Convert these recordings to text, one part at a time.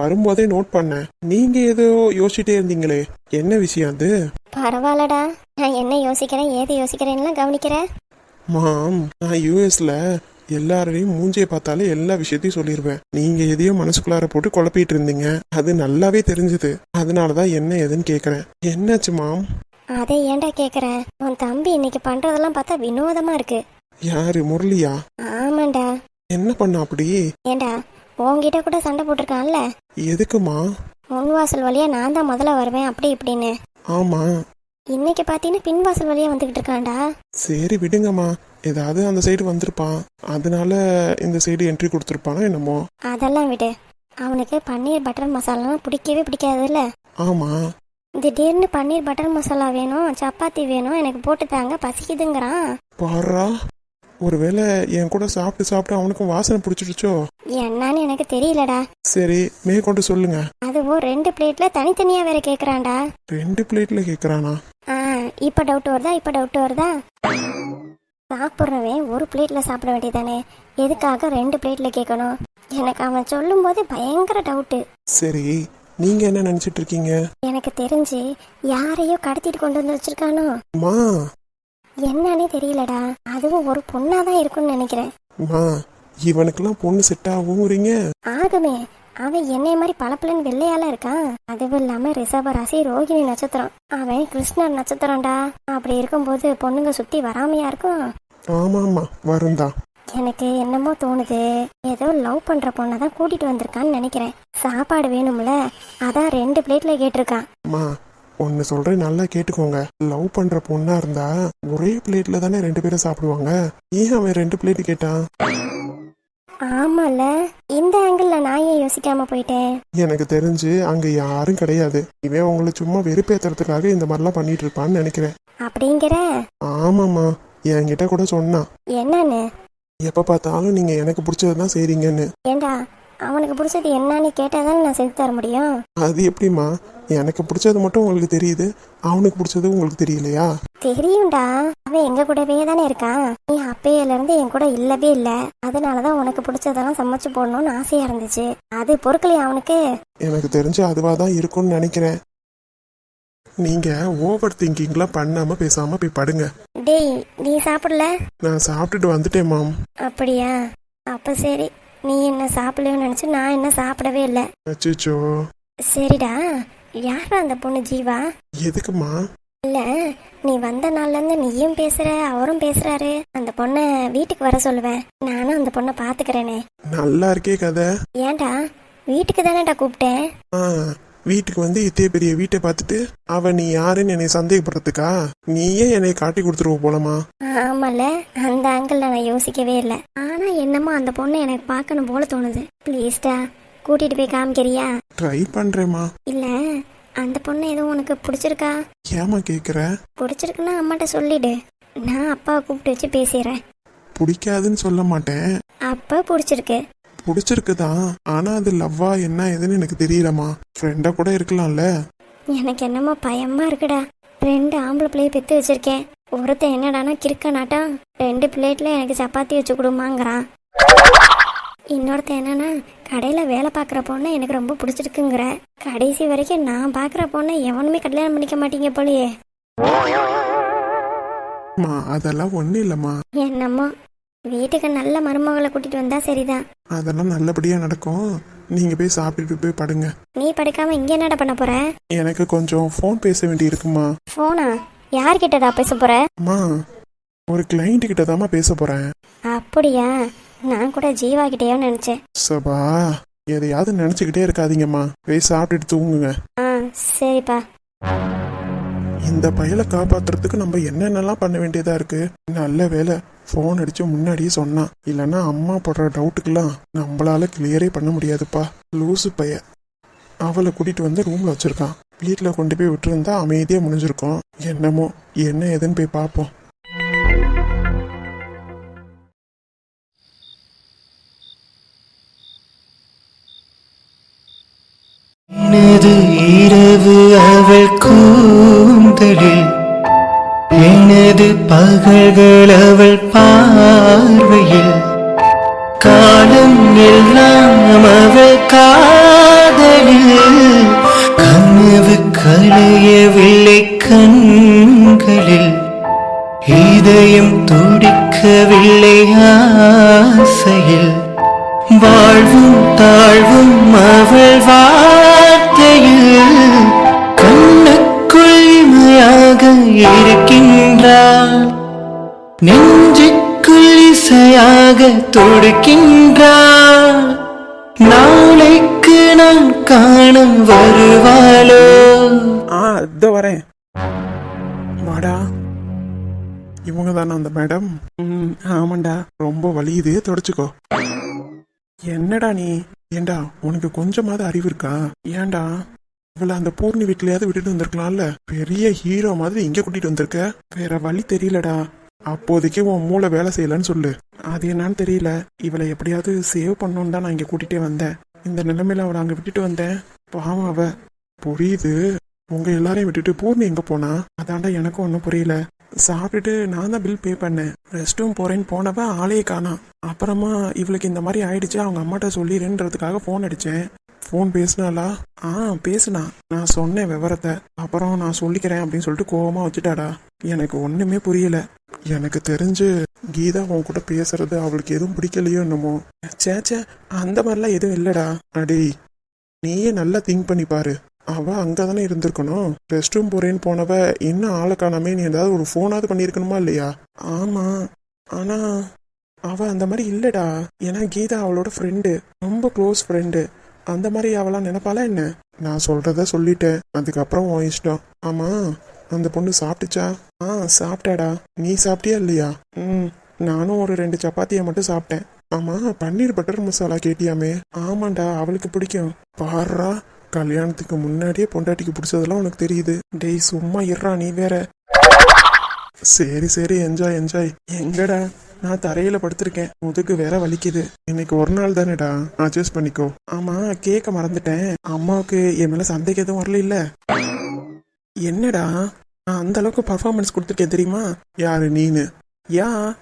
வரும்போதே நோட் பண்ணேன். நீங்க ஏதோ யோசிச்சுட்டே இருந்தீங்களே. என்ன விஷயம் அது? பரவாயில்லடா. நான் என்ன யோசிக்கிறேன் ஏது யோசிக்கிறேன்லாம் கவனிக்கிறேன் மாம் நான் யூஎஸ்ல எல்லாரையும் மூஞ்சியை பார்த்தாலே எல்லா விஷயத்தையும் சொல்லிடுவேன் நீங்க எதையோ மனசுக்குள்ளார போட்டு குழப்பிட்டு இருந்தீங்க. அது நல்லாவே தெரிஞ்சது. அதனாலதான் என்ன ஏதுன்னு கேக்குறேன். என்னாச்சு மாம்? அதை ஏன்டா கேக்குற? உன் தம்பி இன்னைக்கு பண்றதெல்லாம் பார்த்தா வினோதமா இருக்கு. யாரு முரளியா? ஆமாண்டா. என்ன பண்ண அப்படி? ஏண்டா உன்கிட்ட கூட சண்டை போட்டிருக்கான்ல? எதுக்குமா? முன் வாசல் வழியா நான் தான் முதல்ல வருவேன் அப்படி இப்படின்னு. ஆமா. இன்னைக்கு பார்த்தீங்கன்னா பின் வாசல் வழியா வந்துகிட்டு இருக்கான்டா. சரி விடுங்கம்மா. ஏதாவது அந்த சைடு வந்திருப்பான். அதனால இந்த சைடு என்ட்ரி கொடுத்துருப்பானோ என்னமோ. அதெல்லாம் விடு. அவனுக்கு பன்னீர் பட்டர் மசாலாலாம் பிடிக்கவே பிடிக்காதுல்ல? ஆமா. திடீர்னு பன்னீர் பட்டர் மசாலா வேணும் சப்பாத்தி வேணும் எனக்கு போட்டு தாங்க பசிக்குதுங்கிறான். பாரா. ஒருவேளை என் கூட சாப்பிட்டு சாப்பிட்டு அவனுக்கும் வாசனை பிடிச்சிடுச்சோ? என்னன்னு எனக்கு தெரியலடா. சரி மேற்கொண்டு சொல்லுங்க. அதுவும் ரெண்டு பிளேட்ல தனித்தனியா வேற கேக்குறான்டா. ரெண்டு பிளேட்ல கேக்குறானா? ஆ இப்ப டவுட் வருதா இப்ப டவுட் வருதா? சாப்பிட்றவன் ஒரு பிளேட்ல சாப்பிட வேண்டியதானே. எதுக்காக ரெண்டு பிளேட்ல கேட்கணும் எனக்கு அவன் சொல்லும் போது பயங்கர டவுட்டு சரி நீங்க என்ன நினைச்சிட்டு இருக்கீங்க? எனக்கு தெரிஞ்சு யாரையோ கடத்திட்டு கொண்டு வந்து வச்சிருக்கானோ? மா என்னன்னே தெரியலடா. அதுவும் ஒரு பொண்ணாதான் இருக்கும்னு நினைக்கிறேன். மா இவனுக்கெல்லாம் பொண்ணு செட் ஆகுங்கிறீங்க ஆகுமே. அவன் என்னைய மாதிரி பளபளன்னு வெள்ளையால இருக்கான். அதுவும் இல்லாம ரிஷப ராசி ரோகிணி நட்சத்திரம். அவன் கிருஷ்ணர் நட்சத்திரம்டா. அப்படி இருக்கும்போது பொண்ணுங்க சுத்தி வராமையா இருக்கும்? ஆமா ஆமா வருந்தான் எனக்கு என்னமோ தோணுது. ஏதோ லவ் பண்ற பொண்ணை தான் கூட்டிட்டு வந்திருக்கான்னு நினைக்கிறேன். சாப்பாடு வேணும்ல? அதான் ரெண்டு பிளேட்ல கேட்டிருக்கான். ஒன்னு சொல்றேன் நல்லா கேட்டுக்கோங்க. லவ் பண்ற பொண்ணா இருந்தா ஒரே பிளேட்ல தானே ரெண்டு பேரும் சாப்பிடுவாங்க? ஏன் அவன் ரெண்டு பிளேட் கேட்டான்? ஆமால இந்த ஆங்கிள் நான் ஏன் யோசிக்காம போயிட்டேன்? எனக்கு தெரிஞ்சு அங்க யாரும் கிடையாது. இவன் உங்களை சும்மா வெறுப்பேத்துறதுக்காக இந்த மாதிரிலாம் பண்ணிட்டு இருப்பான்னு நினைக்கிறேன். அப்படிங்கிற? ஆமாம்மா என்கிட்ட கூட சொன்னான். என்னன்னு? எப்ப பார்த்தாலும் நீங்க எனக்கு பிடிச்சதுதான் செய்றீங்கன்னு. ஏண்டா அவனுக்கு பிடிச்சது என்னன்னு கேட்டாதானே நான் செஞ்சு தர முடியும்? அது எப்படிம்மா? எனக்கு பிடிச்சது மட்டும் உங்களுக்கு தெரியுது. அவனுக்கு பிடிச்சது உங்களுக்கு தெரியலையா? தெரியும்டா. அவன் எங்க கூடவே தானே இருக்கான். நீ அப்பையில இருந்து என் கூட இல்லவே இல்ல. அதனாலதான் உனக்கு பிடிச்சதெல்லாம் சமைச்சு போடணும்னு ஆசையா இருந்துச்சு. அது பொறுக்கலையா அவனுக்கு? எனக்கு தெரிஞ்சு அதுவா தான் இருக்கும்னு நினைக்கிறேன். நீங்க ஓவர் திங்கிங்லாம் பண்ணாம பேசாம போய் படுங்க. டேய் நீ சாப்பிடல? நான் சாப்பிட்டுட்டு வந்துட்டேன் மாம். அப்படியா? அப்ப சரி. நீ என்ன சாப்பிடலன்னு நினைச்சு நான் என்ன சாப்பிடவே இல்லை. அச்சோ சரிடா. யாரா அந்த பொண்ணு ஜீவா? எதுக்குமா? இல்ல நீ வந்த நாள்ல இருந்து நீயும் பேசுற அவரும் பேசுறாரு. அந்த பொண்ணை வீட்டுக்கு வர சொல்லுவேன். நானும் அந்த பொண்ணை பாத்துக்கிறேனே. நல்லா இருக்கே கதை. ஏன்டா? வீட்டுக்கு தானேடா கூப்பிட்டேன். வீட்டுக்கு வந்து இத்தே பெரிய வீட்டை பார்த்துட்டு அவ நீ யாருன்னு என்னை சந்தேகப்படுறதுக்கா? நீயே என்னை காட்டி கொடுத்துருவ போலமா ஆமால அந்த ஆங்கிள் நான் யோசிக்கவே இல்லை. ஆனா என்னமோ அந்த பொண்ணை எனக்கு பார்க்கணும் போல தோணுது. ப்ளீஸ்டா கூட்டிட்டு போய் காமிக்கிறியா? ட்ரை பண்றேம்மா. இல்ல அந்த பொண்ணு எதுவும் உனக்கு பிடிச்சிருக்கா? ஏமா கேக்குற? பிடிச்சிருக்குன்னா அம்மாட்ட சொல்லிடு. நான் அப்பாவை கூப்பிட்டு வச்சு பேசிடுறேன் பிடிக்காதுன்னு சொல்ல மாட்டேன். அப்பா பிடிச்சிருக்கு. பிடிச்சிருக்குதான் ஆனா அது லவ்வா என்ன ஏதுன்னு எனக்கு தெரியலம்மா. ஃப்ரெண்டா கூட இருக்கலாம்ல. எனக்கு என்னமோ பயமா இருக்குடா. ரெண்டு ஆம்பளை பிள்ளைய பெத்து வச்சிருக்கேன். ஒருத்தன் என்னடானா கிறுக்க நாட்டம் ரெண்டு பிளேட்ல எனக்கு சப்பாத்தி வச்சு கொடுமாங்கிறான் இன்னொருத்தன் என்னன்னா கடையில வேலை பார்க்குற பொண்ணை எனக்கு ரொம்ப பிடிச்சிருக்குங்கிற. கடைசி வரைக்கும் நான் பார்க்குற பொண்ணை எவனுமே கல்யாணம் பண்ணிக்க மாட்டீங்க போலயே. மா அதெல்லாம் ஒண்ணும் இல்லம்மா. என்னமோ வீட்டுக்கு நல்ல மருமகளை கூட்டிட்டு வந்தா சரிதான். அதெல்லாம் நல்லபடியா நடக்கும். நீங்க போய் சாப்பிட்டுட்டு போய் படுங்க. நீ படுக்காம இங்க என்னடா பண்ண போற? எனக்கு கொஞ்சம் ஃபோன் பேச வேண்டி இருக்குமா? போனா யார்கிட்டடா பேச போற? அம்மா ஒரு கிளைண்ட் கிட்ட தாம்மா பேச போறேன். அப்படியா? நான் கூட ஜீவா கிட்டேயோ நினைச்சேன். சபா எதையாவது நினைச்சுக்கிட்டே இருக்காதீங்கம்மா. போய் சாப்பிட்டுட்டு தூங்குங்க. ஆ சரிப்பா. இந்த பயலை காப்பாத்துறதுக்கு நம்ம என்னென்னலாம் பண்ண வேண்டியதா இருக்கு? நல்ல வேலை ஃபோன் அடிச்சு முன்னாடியே சொன்னான். இல்லைன்னா அம்மா போடுற டவுட்டுக்கெல்லாம் நம்மளால கிளியரே பண்ண முடியாதுப்பா. லூசு பைய. அவளை கூட்டிட்டு வந்து ரூம்ல வச்சிருக்கான். வீட்டில் கொண்டு போய் விட்டுருந்தா அமைதியா முடிஞ்சிருக்கும் என்னமோ என்ன ஏதுன்னு போய் பார்ப்போம். எனது இரவு அவள் கூந்தலில். எனது பகல்கள் அவள் பார்வையில். காலம் எல்லாம் அவள் காதலில். கனவு களையவில்லை கண்களில். இதயம் துடிக்கவில்லை ஆசையில். வாழ்வும் தாழ்வும் அவள் வா கண்ணுக்குள் இமையாக இருக்கின்றாள் நெஞ்சுக்குள் இசையாக தொடுக்கின்றாள் நாளைக்கு நான் காண வருவாளோ? ஆ இதோ வரேன். வாடா. இவங்க தானே அந்த மேடம்? ஆமாண்டா. ரொம்ப வலியுது. தொடச்சுக்கோ. என்னடா நீ? ஏண்டா உனக்கு கொஞ்சமாவது அறிவு இருக்கா? ஏன்டா? இவளை அந்த பூர்ணி வீட்லயாவது விட்டுட்டு வந்திருக்கலாம்ல? பெரிய ஹீரோ மாதிரி இங்க கூட்டிட்டு வந்திருக்க? வேற வழி தெரியலடா. அப்போதைக்கு உன் மூளை வேலை செய்யலன்னு சொல்லு. அது என்னன்னு தெரியல. இவளை எப்படியாவது சேவ் பண்ணணும்னு தான் நான் இங்க கூட்டிட்டே வந்தேன். இந்த நிலைமையில அவளை அங்க விட்டுட்டு வந்தேன். பாவம் அவ. புரியுது. உங்க எல்லாரையும் விட்டுட்டு பூர்ணி எங்க போனா? அதாண்டா எனக்கும் ஒன்றும் புரியல. சாப்பிட்டுட்டு நான் தான் பில் பே பண்ணேன். ரெஸ்ட் ரூம் போறேன்னு ஆளே ஆளையே காணாம் அப்புறமா இவளுக்கு இந்த மாதிரி ஆயிடுச்சு அவங்க அம்மாட்ட சொல்லிடுன்றதுக்காக ஃபோன் அடித்தேன் ஃபோன் பேசினாலா ஆ பேசுனா. நான் சொன்னேன் விவரத்தை. அப்புறம் நான் சொல்லிக்கிறேன் அப்படின்னு சொல்லிட்டு கோபமாக வச்சுட்டாடா. எனக்கு ஒன்றுமே புரியல. எனக்கு தெரிஞ்சு கீதா உன் கூட பேசுறது அவளுக்கு எதுவும் பிடிக்கலையோ என்னமோ. சேச்சே அந்த மாதிரிலாம் எதுவும் இல்லைடா. அடி நீயே நல்லா திங்க் பண்ணி பாரு. அவள் அங்கே தானே இருந்திருக்கணும். ரெஸ்ட் ரூம் போறேன்னு போனவ இன்னும் ஆளை காணாமே நீ ஏதாவது ஒரு ஃபோனாவது பண்ணியிருக்கணுமா இல்லையா? ஆமாம் ஆனால் அவள் அந்த மாதிரி இல்லைடா. ஏன்னா கீதா அவளோட ஃப்ரெண்டு ரொம்ப க்ளோஸ் ஃப்ரெண்டு அந்த மாதிரி அவளாம் நினைப்பாளா என்ன? நான் சொல்கிறத சொல்லிட்டேன். அதுக்கப்புறம் உன் இஷ்டம். ஆமாம் அந்த பொண்ணு சாப்பிட்டுச்சா? ஆ சாப்பிட்டாடா. நீ சாப்பிட்டியா இல்லையா? ம் நானும் ஒரு ரெண்டு சப்பாத்தியை மட்டும் சாப்பிட்டேன். ஆமாம் பன்னீர் பட்டர் மசாலா கேட்டியாமே? ஆமாண்டா அவளுக்கு பிடிக்கும். பாடுறா கல்யாணத்துக்கு முன்னாடியே பொண்டாட்டிக்கு பிடிச்சதெல்லாம் உனக்கு தெரியுது. டேய் சும்மா இருறா நீ வேற. சரி சரி என்ஜாய் என்ஜாய் எங்கடா? நான் தரையில படுத்திருக்கேன். முதுகு வேற வலிக்குது. இன்னைக்கு ஒரு நாள் தானேடா? அட்ஜஸ்ட் பண்ணிக்கோ. ஆமா கேட்க மறந்துட்டேன். அம்மாவுக்கு என் மேல சந்தேகம் எதுவும் வரல இல்ல என்னடா? நான் அந்த அளவுக்கு பர்ஃபார்மன்ஸ் கொடுத்துருக்கேன் தெரியுமா? யாரு நீனு? யா?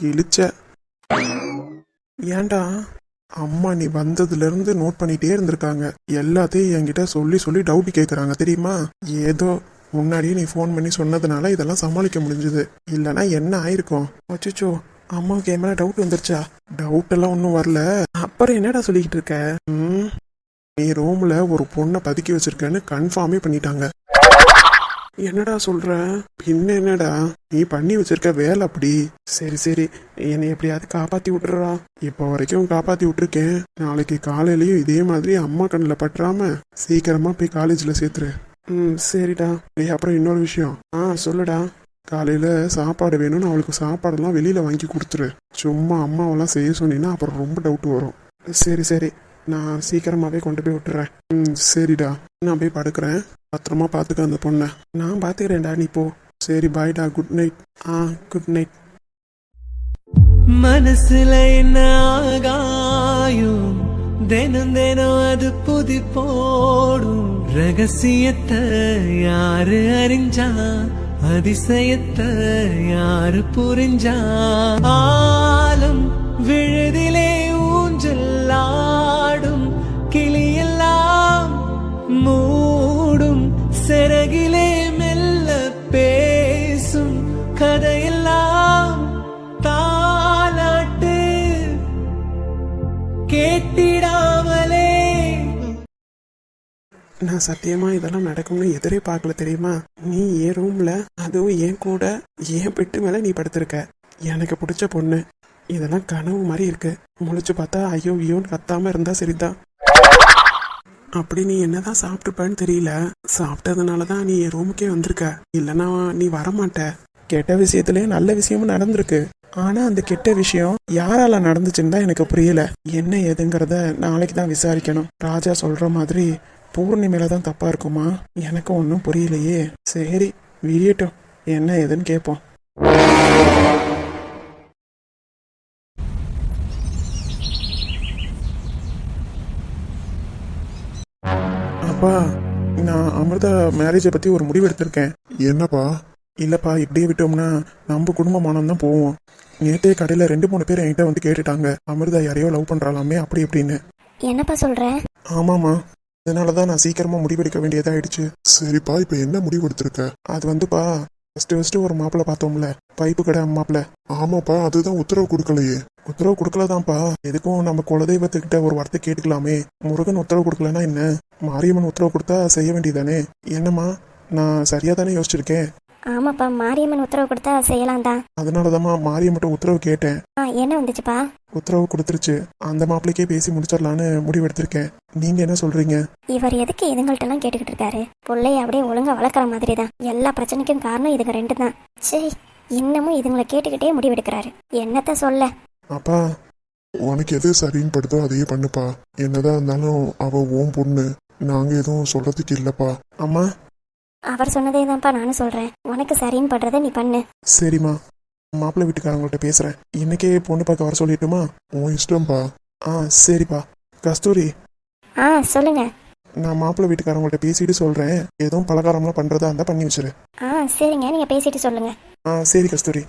கிழிச்ச. ஏன்டா? அம்மா நீ வந்ததுலேருந்து நோட் பண்ணிட்டே இருந்திருக்காங்க. எல்லாத்தையும் என்கிட்ட சொல்லி சொல்லி டவுட் கேட்குறாங்க தெரியுமா? ஏதோ முன்னாடியே நீ ஃபோன் பண்ணி சொன்னதுனால இதெல்லாம் சமாளிக்க முடிஞ்சுது. இல்லைனா என்ன ஆயிருக்கும்? அச்சோ அம்மாவுக்கு என் மேலே டவுட் வந்துருச்சா? டவுட் எல்லாம் ஒன்றும் வரல. அப்புறம் என்னடா சொல்லிக்கிட்டு இருக்க? ம், நீ ரூமில் ஒரு பொண்ணை பதுக்கி வச்சிருக்கேன்னு கன்ஃபார்மே பண்ணிட்டாங்க. என்னடா சொல்ற? பின்ன என்னடா? நீ பண்ணி வச்சிருக்க வேலை அப்படி. சரி சரி. என்னை எப்படியாவது காப்பாத்தி விட்டுறா இப்போ வரைக்கும் காப்பாத்தி விட்டுருக்கேன். நாளைக்கு காலையிலயும் இதே மாதிரி அம்மா கண்ணில் பட்டுறாம சீக்கிரமா போய் காலேஜ்ல சேர்த்துரு. ம் சரிடா. டேய் அப்புறம் இன்னொரு விஷயம். ஆ சொல்லுடா. காலையில சாப்பாடு வேணும்னு அவளுக்கு சாப்பாடெல்லாம் வெளியில வாங்கி கொடுத்துரு. சும்மா அம்மாவெல்லாம் செய்ய சொன்னீங்கன்னா அப்புறம் ரொம்ப டவுட் வரும். சரி சரி. நான் சீக்கிரமாவே கொண்டு போய் விட்டுறேன். ம் சரிடா. நான் போய் படுக்கிறேன். பத்திரமா பார்த்துக்க அந்த பொண்ணை. நான் பார்த்துக்கிறேன்டா நீ போ. சரி பாய்டா குட் நைட் ஆ குட் நைட் மனசுல என்ன ஆகாயும்? தினம் தினம் அது புதி போடும். ரகசியத்தை யாரு அறிஞ்சா? அதிசயத்தை யாரு புரிஞ்சா? ஆலம் விழுதிலே ஊஞ்சலாடும் கிளிய மூடும் சிறகிலே மெல்ல பேசும் கதையெல்லாம் தாலாட்டு கேட்டிடாமலே. நான் சத்தியமா இதெல்லாம் நடக்கும்னு எதிரே பார்க்கல தெரியுமா? நீ என் ரூம்ல அதுவும் என் கூட என் பெட்டு மேல நீ படுத்திருக்க. எனக்கு பிடிச்ச பொண்ணு. இதெல்லாம் கனவு மாதிரி இருக்கு. முழிச்சு பார்த்தா ஐயோ ஐயோன்னு கத்தாம இருந்தா சரிதான். அப்படி நீ என்னதான் சாப்பிட்டுப்பேன்னு தெரியல. சாப்பிட்டதுனால தான் நீ என் ரூமுக்கே வந்திருக்க. இல்லைனா நீ வரமாட்ட. கெட்ட விஷயத்திலே நல்ல விஷயமும் நடந்திருக்கு. ஆனா அந்த கெட்ட விஷயம் யாரால நடந்துச்சுன்னு தான் எனக்கு புரியல. என்ன ஏதுங்கிறத நாளைக்கு தான் விசாரிக்கணும். ராஜா சொல்ற மாதிரி பூர்ணிமையில தான் தப்பா இருக்குமா? எனக்கு ஒன்றும் புரியலையே. சரி விரியட்டும் என்ன ஏதுன்னு கேட்போம் அப்பா நான் அமிர்தா மேரேஜை பத்தி ஒரு முடிவு எடுத்திருக்கேன். என்னப்பா? இல்லப்பா இப்படியே விட்டோம்னா நம்ம குடும்பமானம் தான் போவோம். நேத்தே கடையில ரெண்டு மூணு பேர் என்கிட்ட வந்து கேட்டுட்டாங்க. அமிர்தா யாரையோ லவ் பண்றாளாமே அப்படி இப்படின்னு. என்னப்பா சொல்ற? ஆமாமா அதனால தான் நான் சீக்கிரமா முடிவெடுக்க வேண்டியதாயிடுச்சு சரிப்பா இப்போ என்ன முடிவு எடுத்திருக்க? அது வந்துப்பா ஃபர்ஸ்ட் ஃபர்ஸ்ட் ஒரு மாப்பிள்ளை பார்த்தோம்ல. பைப்பு கடை மாப்பிள்ளை ஆமாப்பா அதுதான் உத்தரவு கொடுக்கலையே. உத்தரவு கொடுக்கலதான்ப்பா. எதுக்கும் நம்ம குலதெய்வத்துக்கிட்ட ஒரு வார்த்தை கேட்டுக்கலாமே. முருகன் உத்தரவு கொடுக்கலன்னா என்ன? மாரியம்மன் உத்தரவு கொடுத்தா செய்ய வேண்டியதானே என்னம்மா? நான் சரியா தானே யோசிச்சிருக்கேன். ஆமாப்பா மாரியம்மன் உத்தரவு கொடுத்தா செய்யலாம் தான் அதனாலதாம்மா மாரியம்மன்ட்ட உத்தரவு கேட்டேன். ஆ என்ன வந்துச்சுப்பா? உத்தரவு கொடுத்துருச்சு. அந்த மாப்பிள்ளைக்கே பேசி முடிச்சிடலான்னு முடிவெடுத்திருக்கேன் நீங்க என்ன சொல்றீங்க? இவர் எதுக்கு இதுங்கள்ட்டெல்லாம் கேட்டுக்கிட்டு இருக்காரு? பிள்ளைய அப்படியே ஒழுங்கா வளர்க்குற மாதிரி தான் எல்லா பிரச்சனைக்கும் காரணம் இதுங்க ரெண்டு தான் சே இன்னமும் இதுங்களை கேட்டுக்கிட்டே முடிவெடுக்கிறாரு. என்னத்த சொல்ல? அப்பா உனக்கு எது சரின்னு படுதோ அதையே பண்ணுப்பா. என்னதான் இருந்தாலும் அவ ஓம் பொண்ணு. நாங்க எதுவும் சொல்றதுக்கு இல்லப்பா. அம்மா? அவர் சொன்னதே தான்ப்பா நானும் சொல்றேன். உனக்கு சரின்னு படுறத நீ பண்ணு. சரிம்மா. மாப்பிள்ளை வீட்டுக்காரங்கள்ட்ட பேசுறேன். இன்னைக்கே பொண்ணு பார்க்க வர சொல்லிட்டுமா? உன் இஷ்டம்ப்பா. ஆ சரிப்பா. கஸ்தூரி. ஆ சொல்லுங்க. நான் மாப்பிள்ளை வீட்டுக்காரங்கள்ட்ட பேசிட்டு சொல்றேன். எதுவும் பலகாரம்லாம் பண்றதா இருந்தா பண்ணி வச்சிரு. ஆ சரிங்க. நீங்க பேசிட்டு சொல்லுங்க. ஆ சரி கஸ்தூரி.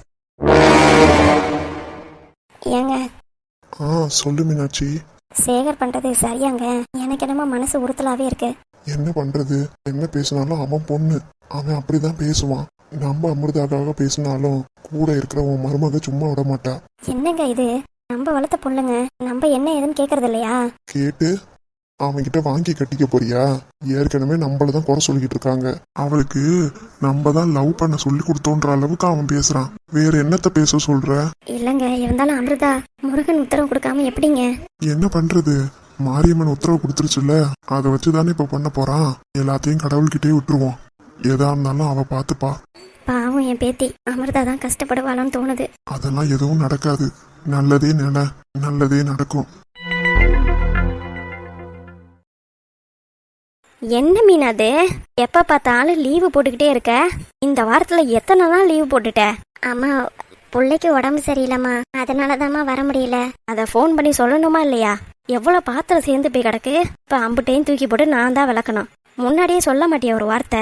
ஏங்க? ஆ சொல்லு மீனாட்சி. சேகர் பண்றது சரியாங்க. எனக்கு என்னமோ மனசு உறுத்தலாவே இருக்கு. என்ன பண்றது? என்ன பேசினாலும் அவன் பொண்ணு. அவன் அப்படிதான் பேசுவான். நம்ம அமிர்தாக்காக பேசினாலும் கூட இருக்கிற உன் மருமக சும்மா விட மாட்டா. என்னங்க இது? நம்ம வளர்த்த பொண்ணுங்க நம்ம என்ன ஏதுன்னு கேக்குறது இல்லையா? கேட்டு அவன்கிட்ட வாங்கி கட்டிக்க போறியா? ஏற்கனவே நம்மள தான் குறை சொல்லிக்கிட்டு இருக்காங்க. அவளுக்கு நம்ம தான் லவ் பண்ண சொல்லி கொடுத்தோன்ற அளவுக்கு அவன் பேசுறான். வேற என்னத்த பேச சொல்ற? இல்லங்க இருந்தாலும் அமிர்தா முருகன் உத்தரவு கொடுக்காம எப்படிங்க? என்ன பண்றது? மாரியம்மன் உத்தரவு கொடுத்துருச்சுல்ல? அதை வச்சு தானே இப்ப பண்ண போறான். எல்லாத்தையும் கடவுள்கிட்டே விட்டுருவோம். எதா இருந்தாலும் அவ பாத்துப்பா. பாவம் என் பேத்தி அமிர்தா தான் கஷ்டப்படுவாளான்னு தோணுது. அதெல்லாம் எதுவும் நடக்காது. நல்லதே நில நல்லதே நடக்கும். என்ன மீன் அது? எப்ப பார்த்தாலும் லீவு போட்டுக்கிட்டே இருக்க? இந்த வாரத்துல எத்தனை நாள் லீவு போட்டுட்ட? அம்மா பிள்ளைக்கு உடம்பு சரியில்லைம்மா. அதனால வர முடியல. அத ஃபோன் பண்ணி சொல்லணுமா இல்லையா? எவ்வளவு பாத்திரம் சேர்ந்து போய் கிடக்கு? இப்ப அம்புட்டையும் தூக்கி போட்டு நான் தான் விளக்கணும். முன்னாடியே சொல்ல மாட்டியா ஒரு வார்த்தை?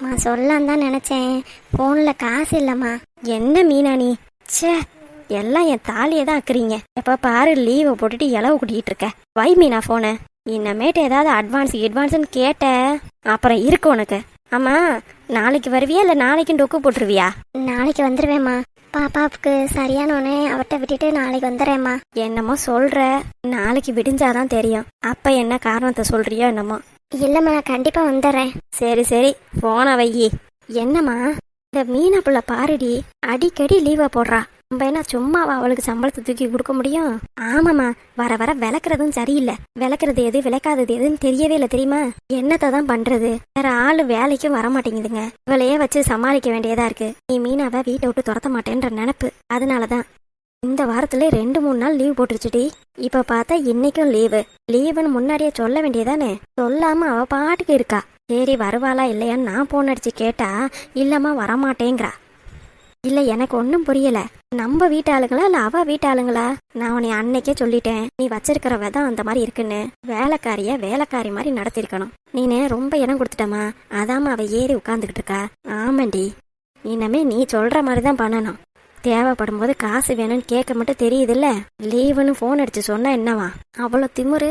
நான் சொல்லலாம் தான் நினைச்சேன். போன்ல காசு இல்லம்மா. என்ன மீனா நீ? ச்சே எல்லாம் என் தாலியை தான் அக்குறீங்க. எப்ப பாரு லீவை போட்டுட்டு இலவு கூட்டிகிட்டு இருக்க. வை மீனா போனை இன்னமேட்டு ஏதாவது அட்வான்ஸ் அட்வான்ஸ்னு கேட்ட அப்புறம் இருக்கு உனக்கு. ஆமா நாளைக்கு வருவியா இல்ல நாளைக்கு டொக்கு போட்டுருவியா? நாளைக்கு வந்துருவேம்மா. பாப்பாவுக்கு சரியானோனே அவட்ட விட்டுட்டு நாளைக்கு வந்துடுறேம்மா. என்னமோ சொல்ற. நாளைக்கு விடிஞ்சாதான் தெரியும். அப்ப என்ன காரணத்தை சொல்றியோ என்னமோ. இல்லம்மா நான் கண்டிப்பா வந்துடுறேன். சரி சரி. போன வையி. என்னம்மா? இந்த மீனா புள்ள பாருடி. அடிக்கடி லீவை போடுறா. நம்ம என்ன சும்மாவா அவளுக்கு சம்பளத்தை தூக்கி கொடுக்க முடியும்? ஆமாம்மா வர வர விளக்குறதும் சரியில்லை. விளக்குறது எது விளக்காதது எதுன்னு தெரியவே இல்லை தெரியுமா? என்னத்தை தான் பண்றது? வேற ஆளு வேலைக்கும் வர மாட்டேங்குதுங்க. இவளையே வச்சு சமாளிக்க வேண்டியதா இருக்கு. நீ மீனாவை வீட்டை விட்டு துரத்த மாட்டேன்ற நினப்பு. அதனாலதான். இந்த வாரத்துல ரெண்டு மூணு நாள் லீவ் போட்டுருச்சுடி. இப்ப பார்த்தா இன்னைக்கும் லீவு. லீவுன்னு முன்னாடியே சொல்ல வேண்டியதானே? சொல்லாம அவ பாட்டுக்கு இருக்கா. சரி வருவாளா இல்லையான்னு நான் போன் அடிச்சு கேட்டா இல்லம்மா வரமாட்டேங்கிறா. இல்ல எனக்கு ஒன்றும் புரியல. நம்ம வீட்டாளுங்களா இல்ல அவ வீட்டாளுங்களா நான் உன்னை அன்னைக்கே சொல்லிட்டேன். நீ வச்சிருக்கிற விதம் அந்த மாதிரி இருக்குன்னு. வேலைக்காரிய வேலைக்காரி மாதிரி நடத்திருக்கணும் நீனே ரொம்ப இடம் கொடுத்துட்டமா அதாம்மா அவ ஏறி உட்காந்துக்கிட்டு இருக்கா. ஆமாண்டி. இனிமே நீ சொல்ற மாதிரி தான் பண்ணணும். தேவைப்படும் போது காசு வேணும்னு கேட்க மட்டும் தெரியுதுல்ல? லீவுன்னு ஃபோன் அடிச்சு சொன்னா என்னவா? அவ்வளோ திமுரு.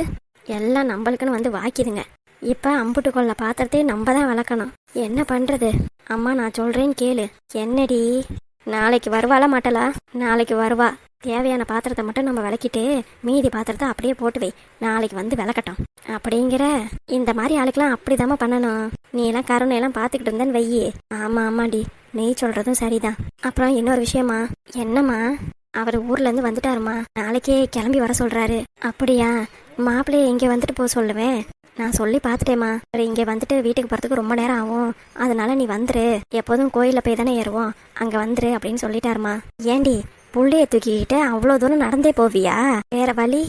எல்லாம் நம்மளுக்குன்னு வந்து வாக்கிதுங்க இப்போ அம்புட்டு கொள்ள பாத்திரத்தையே நம்ம தான் வளர்க்கணும். என்ன பண்ணுறது அம்மா நான் சொல்கிறேன்னு கேளு. என்னடி? நாளைக்கு வருவாளா மாட்டலா? நாளைக்கு வருவா. தேவையான பாத்திரத்தை மட்டும் நம்ம விளக்கிட்டு மீதி பாத்திரத்தை அப்படியே போட்டு வை. நாளைக்கு வந்து விளக்கட்டும். அப்படிங்கிற இந்த மாதிரி ஆளுக்கெல்லாம் அப்படிதாம்மா பண்ணணும். நீ எல்லாம் கருணை எல்லாம் பார்த்துக்கிட்டு இருந்தேன்னு வையி. ஆமா ஆமாடி. நீ சொல்றதும் சரிதான். அப்புறம் இன்னொரு விஷயமா? என்னம்மா? அவர் ஊர்ல இருந்து வந்துட்டாருமா நாளைக்கே கிளம்பி வர சொல்றாரு. அப்படியா? மாப்பிள்ளைய இங்க வந்துட்டு போக சொல்லுவேன். நான் சொல்லி பார்த்துட்டேம்மா. சரி இங்கே வந்துட்டு வீட்டுக்கு போகிறதுக்கு ரொம்ப நேரம் ஆகும். அதனால நீ வந்துரு. எப்போதும் கோயிலில் போய் தானே ஏறுவோம். அங்கே வந்துரு அப்படின்னு சொல்லிட்டாருமா. ஏண்டி புள்ளைய தூக்கிக்கிட்டு அவ்வளோ தூரம் நடந்தே போவியா? வேற வழி?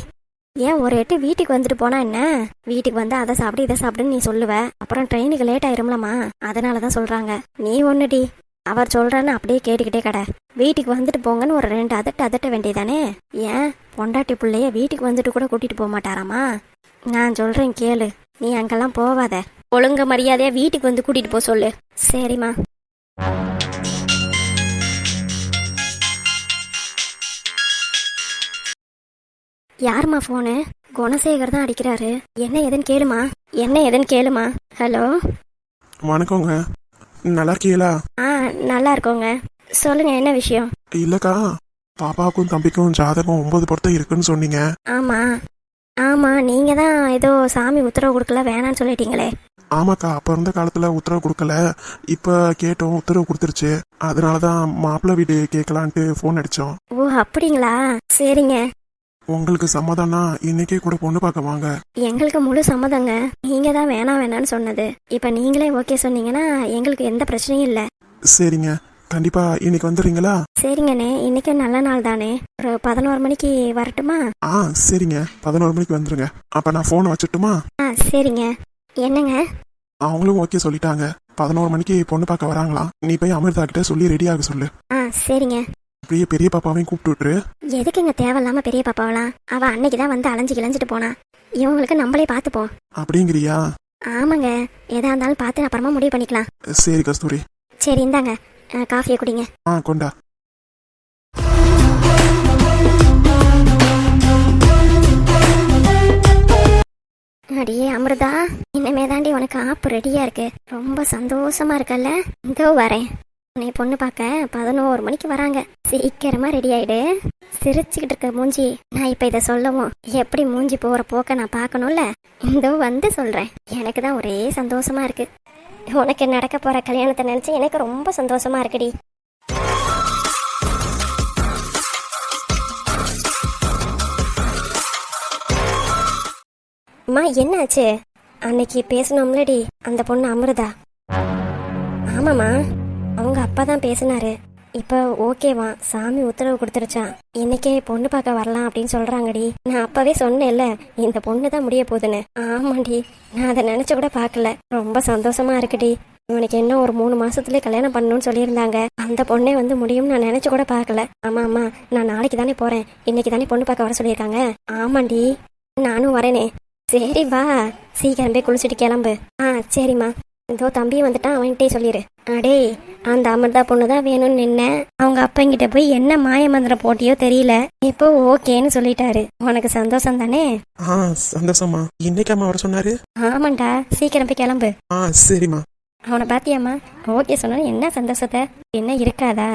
ஏன் ஒரு எட்டு வீட்டுக்கு வந்துட்டு போனா என்ன? வீட்டுக்கு வந்து அதை சாப்பிடு இதை சாப்பிடுன்னு நீ சொல்லுவ. அப்புறம் ட்ரெயினுக்கு லேட் ஆயிரும்லம்மா. அதனால தான் சொல்றாங்க. நீ ஒன்னுடி அவர் சொல்றான்னு அப்படியே கேட்டுக்கிட்டே கடை. வீட்டுக்கு வந்துட்டு போங்கன்னு ஒரு ரெண்டு அதட்டு அதட்ட வேண்டியதானே? ஏன்? பொண்டாட்டி பிள்ளைய வீட்டுக்கு வந்துட்டு கூட கூட்டிட்டு போக மாட்டாராமா? நான் சொல்றேன் கேளு. நீ அங்கெல்லாம் போவாத. ஒழுங்க மரியாதையா வீட்டுக்கு வந்து கூட்டிட்டு போக சொல்லு. சரிம்மா. யாரும்மா ஃபோனு குணசேகர் தான் அடிக்கிறாரு. என்ன ஏதுன்னு கேளுமா? என்ன ஏதுன்னு கேளுமா? ஹலோ? வணக்கங்க. நல்லா இருக்கீங்களா? ஆ நல்லா இருக்கோங்க. சொல்லுங்க என்ன விஷயம்? இல்லக்கா பாப்பாவுக்கும் தம்பிக்கும் ஜாதகம் ஒன்பது பொருத்தம் இருக்குன்னு சொன்னீங்க. ஆமா. ஆமா நீங்க தான் ஏதோ சாமி உத்தரவு கொடுக்கல வேணாம்னு சொல்லிட்டீங்களே. ஆமாக்கா அப்ப இருந்த காலத்துல உத்தரவு கொடுக்கல. இப்ப கேட்டோம் உத்தரவு கொடுத்துருச்சு. அதனாலதான் மாப்பிள்ளை வீடு கேட்கலான்ட்டு ஃபோன் அடிச்சோம். ஓ அப்படிங்களா? சரிங்க. உங்களுக்கு சம்மதம்னா இன்னைக்கே கூட பொண்ணு பார்க்க வாங்க. எங்களுக்கு முழு சம்மதங்க. நீங்க தான் வேணாம் வேணாம்னு சொன்னது. இப்ப நீங்களே ஓகே சொன்னீங்கன்னா எங்களுக்கு எந்த பிரச்சனையும் இல்ல. சரிங்க. கண்டிப்பா இன்னைக்கு வந்துடுறீங்களா? சரிங்கண்ணே இன்னைக்கு நல்ல நாள் தானே. ஒரு பதினோரு மணிக்கு வரட்டுமா? ஆ சரிங்க. பதினோரு மணிக்கு வந்துருங்க. அப்ப நான் ஃபோனை வச்சுட்டுமா? ஆ சரிங்க. என்னங்க? அவங்களும் ஓகே சொல்லிட்டாங்க. பதினோரு மணிக்கு பொண்ணு பார்க்க வராங்களாம் நீ போய் அமிர்தா கிட்ட சொல்லி ரெடி ஆக சொல்லு. ஆ சரிங்க. அப்படியே பெரிய பாப்பாவையும் கூப்பிட்டு விட்டுரு. எதுக்குங்க தேவையில்லாம பெரிய பாப்பாவலாம் அவ அன்னைக்கு தான் வந்து அலைஞ்சு கிளைஞ்சிட்டு போனா. இவங்களுக்கு நம்மளே பார்த்துப்போம். அப்படிங்கிறியா? ஆமாங்க. எதா இருந்தாலும் பார்த்து அப்புறமா முடிவு பண்ணிக்கலாம். சரி கஸ்தூரி. சரி இந்தாங்க. காஃபியை குடிங்க. ஆ கொண்டா. அடியே அமிர்தா இனிமே தாண்டி உனக்கு ஆப்பு ரெடியா இருக்கு. ரொம்ப சந்தோஷமா இருக்கல்ல? இதோ வரேன். நீ பொண்ணு பார்க்க பதினோரு மணிக்கு வராங்க. சீக்கிரமா ரெடி ஆயிடு. சிரிச்சுக்கிட்டு இருக்க மூஞ்சி. நான் இப்ப இதை சொல்லவும். எப்படி மூஞ்சி போற போக்க நான் பார்க்கணும்ல? இதோ வந்து சொல்றேன். எனக்கு தான் ஒரே சந்தோஷமா இருக்கு. உனக்கு நடக்க போற கல்யாணத்தை நினைச்சு எனக்கு ரொம்ப சந்தோஷமா இருக்குடி. அம்மா என்னாச்சு? அன்னைக்கு பேசணும்லடி அந்த பொண்ணு அமிர்தா. ஆமாம்மா அவங்க அப்பா தான் பேசினாரு. இப்போ ஓகேவா? சாமி உத்தரவு கொடுத்துருச்சான் இன்னைக்கே பொண்ணு பார்க்க வரலாம் அப்படின்னு சொல்றாங்கடி. நான் அப்பவே சொன்னேன்ல இந்த பொண்ணு தான் முடிய போகுதுன்னு. ஆமாடி நான் அதை நினைச்சு கூட பார்க்கல. ரொம்ப சந்தோஷமா இருக்குடி. இவனுக்கு என்ன ஒரு மூணு மாசத்துலயே கல்யாணம் பண்ணணும்னு சொல்லியிருந்தாங்க. அந்த பொண்ணே வந்து முடியும்னு நான் நினைச்சு கூட பார்க்கல. ஆமா ஆமா நான் நாளைக்கு தானே போறேன். இன்னைக்கு தானே பொண்ணு பார்க்க வர சொல்லியிருக்காங்க. ஆமாண்டி நானும் வரேனே. சரி வா. சீக்கிரம் போய் குளிச்சுட்டு கிளம்பு. ஆ சரிம்மா. இதோ தம்பி வந்துட்டான் அவன்கிட்டே சொல்லிடு அடே அந்த அமிர்தா பொண்ணு தான் வேணும்னு நின்னேன் அவங்க அப்பங்கிட்ட போய் என்ன மாய மந்திரம் போட்டியோ தெரியல. இப்போ ஓகேன்னு சொல்லிட்டாரு. உனக்கு சந்தோஷம் தானே? ஆ சந்தோஷமா இன்னைக்கு அவர் சொன்னாரு? ஆமாண்டா சீக்கிரம் போய் கிளம்பு. ஆ சரிம்மா. அவனை பாத்தியாம்மா? ஓகே சொன்னா என்ன சந்தோஷத்தை? என்ன இருக்காதா?